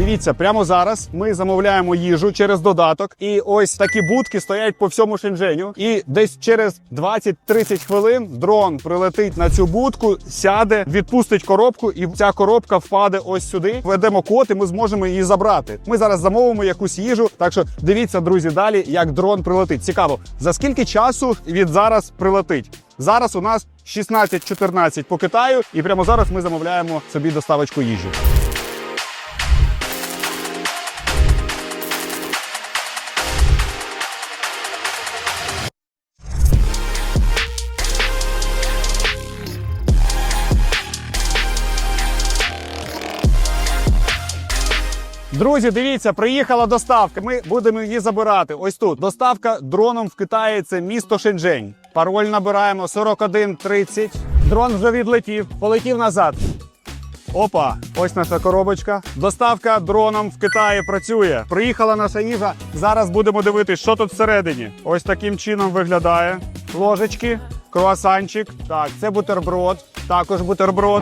Дивіться, прямо зараз ми замовляємо їжу через додаток, і ось такі будки стоять по всьому Шенженю. І десь через 20-30 хвилин дрон прилетить на цю будку, сяде, відпустить коробку, і ця коробка впаде ось сюди. Введемо код, і ми зможемо її забрати. Ми зараз замовимо якусь їжу. Так що дивіться, друзі, далі як дрон прилетить. Цікаво, за скільки часу від зараз прилетить. Зараз у нас 16-14 по Китаю, і прямо зараз ми замовляємо собі доставочку їжі. Друзі, дивіться, приїхала доставка. Ми будемо її забирати. Ось тут. Доставка дроном в Китаї це місто Шенжень. Пароль набираємо 4130. Дрон вже відлетів, полетів назад. Опа, ось наша коробочка. Доставка дроном в Китаї працює. Приїхала наша їжа. Зараз будемо дивитись, що тут всередині. Ось таким чином виглядає. Ложечки, круасанчик. Так, це бутерброд. Також бутерброд.